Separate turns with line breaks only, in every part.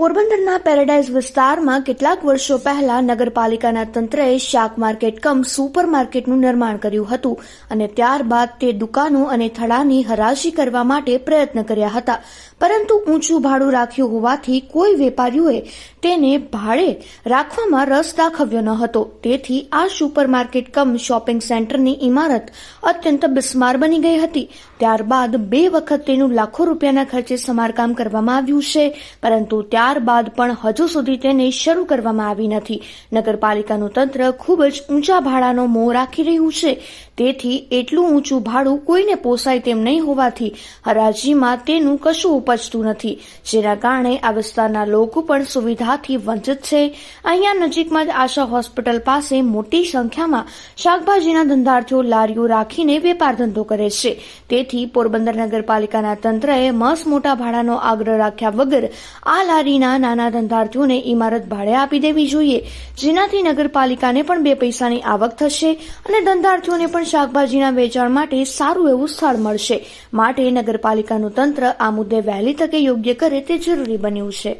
પોરબંદરના પેરાડાઇઝ વિસ્તારમાં કેટલાક વર્ષો પહેલા નગરપાલિકાના તંત્રએ શાક માર્કેટ કમ સુપર માર્કેટનું નિર્માણ કર્યું હતું અને ત્યારબાદ તે દુકાનો અને થડાની હરાશી કરવા માટે પ્રયત્ન કર્યા હતા. પરંતુ ઊંચું ભાડું રાખ્યું હોવાથી કોઈ વેપારીઓએ તેને ભાડે રાખવામાં રસ દાખવ્યો ન હતો. તેથી આ સુપર માર્કેટ કમ શોપિંગ સેન્ટરની ઇમારત અત્યંત બિસ્માર બની ગઈ હતી. ત્યારબાદ બે વખત તેનું લાખો રૂપિયાના ખર્ચે સમારકામ કરવામાં આવ્યું છે. પરંતુ ત્યારબાદ પણ હજુ સુધી તેને શરૂ કરવામાં આવી નથી. નગરપાલિકાનું તંત્ર ખૂબ જ ઊંચા ભાડાનો મોહ રાખી રહ્યું છે. તેથી એટલું ઊંચું ભાડું કોઈને પોસાય તેમ નહીં હોવાથી હરાજીમાં તેનું કશું ઉપજતું નથી. જેના કારણે આ વિસ્તારના લોકો પણ સુવિધાથી વંચિત છે. અહીંયા નજીકમાં જ આશા હોસ્પિટલ પાસે મોટી સંખ્યામાં શાકભાજીના ધંધાર્થીઓ લારીઓ રાખીને વેપાર ધંધો કરે છે. તેથી પોરબંદર નગરપાલિકાના તંત્રએ મસ મોટા ભાડાનો આગ્રહ રાખ્યા વગર આ લારીના નાના ધંધાર્થીઓને ઇમારત ભાડે આપી દેવી જોઈએ. જેનાથી નગરપાલિકાને પણ બે પૈસાની આવક થશે અને ધંધાર્થીઓને પણ શાકભાજીના વેચાણ માટે સારું એવું સ્થળ મળશે. માટે નગરપાલિકાનું તંત્ર આ મુદ્દે વહેલી તકે યોગ્ય કરે તે જરૂરી બન્યું છે.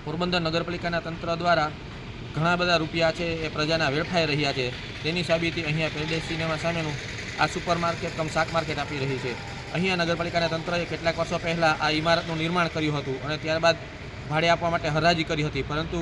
પોરબંદર નગરપાલિકાના તંત્ર દ્વારા ઘણા બધા રૂપિયા છે એ પ્રજાના વેડફાઈ રહ્યા છે. તેની સાબિતી અહીંયા પેરડેસ સિનેમા સામેનું આ સુપર માર્કેટ કમ શાક માર્કેટ આપી રહી છે. અહીંયા નગરપાલિકાના તંત્રએ કેટલાક વર્ષો પહેલાં આ ઇમારતનું નિર્માણ કર્યું હતું અને ત્યારબાદ ભાડે આપવા માટે હરાજી કરી હતી. પરંતુ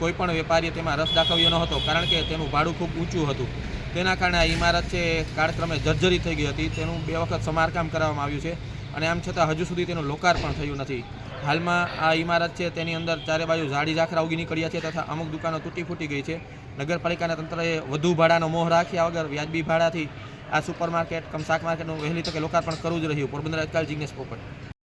કોઈ પણ વેપારીએ તેમાં રસ દાખવ્યો ન હતો, કારણ કે તેનું ભાડું ખૂબ ઊંચું હતું. તેના કારણે આ ઇમારત છે કાળક્રમે જર્જરી થઈ ગઈ હતી. તેનું બે વખત સમારકામ કરવામાં આવ્યું છે અને આમ છતાં હજુ સુધી તેનું લોકાર્પણ થયું નથી. હાલમાં આ ઇમારત છે તેની અંદર ચારે બાજુ ઝાડી ઝાખરા ઉગી નીકળ્યા છે તથા અમુક દુકાનો તૂટી ફૂટી ગઈ છે. નગરપાલિકાના તંત્રએ વધુ ભાડાનો મોહ રાખ્યા વગર વ્યાજબી ભાડાથી આ સુપર માર્કેટ કમ શાક માર્કેટનું વહેલી તકે લોકાર્પણ કરવું જ રહ્યું. પોરબંદર આજકાલ જિગ્નેશ પોપટ.